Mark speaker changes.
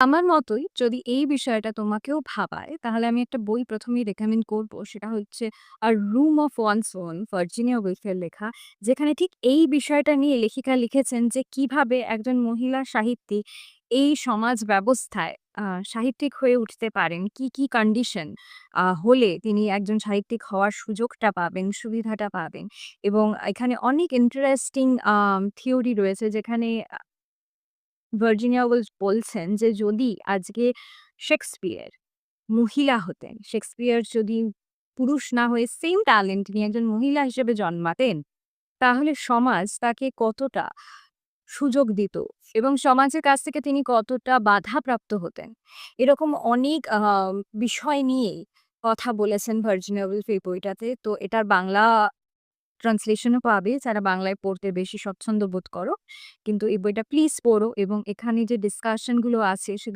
Speaker 1: আমার মতোই যদি এই বিষয়টা তোমাকেও ভাবায়, তাহলে আমি একটা বই ১ম এই রেকমেন্ড করব। সেটা হচ্ছে 'a room of one's own' Virginia উলফের লেখা। যেখানে ঠিক এই বিষয়টা নিয়ে লেখিকা লিখেছেন যে কীভাবে একজন মহিলা সাহিত্যিক এই সমাজ ব্যবস্থায় সাহিত্যিক হয়ে উঠতে পারেন। কি, কি কন্ডিশন হলে তিনি একজন সাহিত্যিক হওয়ার সুযোগটা পাবেন, সুবিধাটা পাবেন। এবং এখানে অনেক ইন্টারেস্টিং থিওরি রয়েছে যেখানে ভার্জিনিয়া উলফ বলছেন যে যদি আজকে শেক্সপিয়ার মহিলা হতেন, শেক্সপিয়ার যদি পুরুষ না হয়ে সেম ট্যালেন্ট নিয়ে একজন মহিলা হিসেবে জন্মাতেন, তাহলে সমাজ তাকে কতটা সুযোগ দিত এবং সমাজের কাছ থেকে তিনি কতটা বাধাপ্রাপ্ত হতেন। এরকম অনেক বিষয় নিয়েই কথা বলেছেন ভার্জিনিয়া উলফ এই বইটাতে। তো এটার বাংলা ট্রান্সলেশন ও পাবে যারা বাংলায় পড়তে বেশি স্বচ্ছন্দ বোধ করো। কিন্তু এই বইটা প্লিজ পড়ো এবং এখানে যে ডিসকাশনগুলো আছে